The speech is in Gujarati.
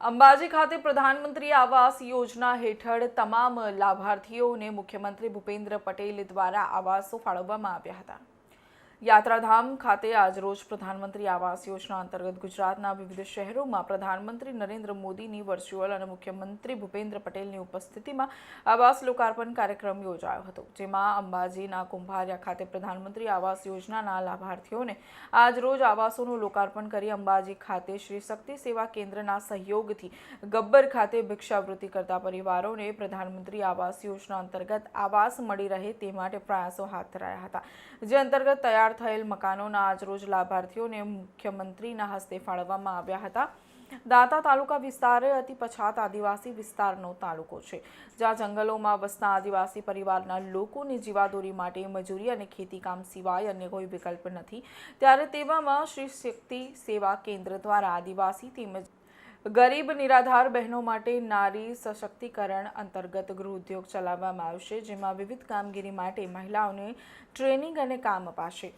અંબાજી ખાતે પ્રધાનમંત્રી આવાસ યોજના હેઠળ તમામ લાભાર્થીઓને મુખ્યમંત્રી ભૂપેન્દ્ર પટેલ દ્વારા આવાસો ફાળવવામાં આવ્યા હતા. યાત્રાધામ ખાતે આજરોજ પ્રધાનમંત્રી આવાસ યોજના અંતર્ગત ગુજરાતના વિવિધ શહેરોમાં પ્રધાનમંત્રી નરેન્દ્ર મોદીની વર્ચ્યુઅલ અને મુખ્યમંત્રી ભૂપેન્દ્ર પટેલની ઉપસ્થિતિમાં આવાસ લોકાર્પણ કાર્યક્રમ યોજાયો હતો, જેમાં અંબાજીના કુંભારિયા ખાતે પ્રધાનમંત્રી આવાસ યોજનાના લાભાર્થીઓને આજરોજ આવાસોનું લોકાર્પણ કરી અંબાજી ખાતે શ્રી શક્તિ સેવા કેન્દ્રના સહયોગથી ગબ્બર ખાતે ભિક્ષાવૃત્તિ કરતા પરિવારોને પ્રધાનમંત્રી આવાસ યોજના અંતર્ગત આવાસ મળી રહે તે માટે પ્રયાસો હાથ ધરાયા હતા, જે અંતર્ગત તૈયાર થયેલ મકાનોના આજરોજ લાભાર્થીઓને મુખ્યમંત્રીના હસ્તે ફાળવવામાં આવ્યા હતા. દાતા તાલુકા વિસ્તાર એ અતિ પછાત આદિવાસી વિસ્તારનો તાલુકો છે, જ્યાં જંગલોમાં વસતા આદિવાસી પરિવારના લોકોની જીવાદોરી માટે મજૂરી અને ખેતીકામ સિવાય અન્ય કોઈ વિકલ્પ નથી. ત્યારે તેવામાં શ્રી શક્તિ સેવા કેન્દ્ર દ્વારા આદિવાસી તેમજ ગરીબ નિરાધાર બહેનો માટે નારી સશક્તિકરણ અંતર્ગત ગૃહ ઉદ્યોગ ચલાવવામાં આવશે, જેમાં વિવિધ કામગીરી માટે મહિલાઓને ટ્રેનિંગ અને કામ અપાશે.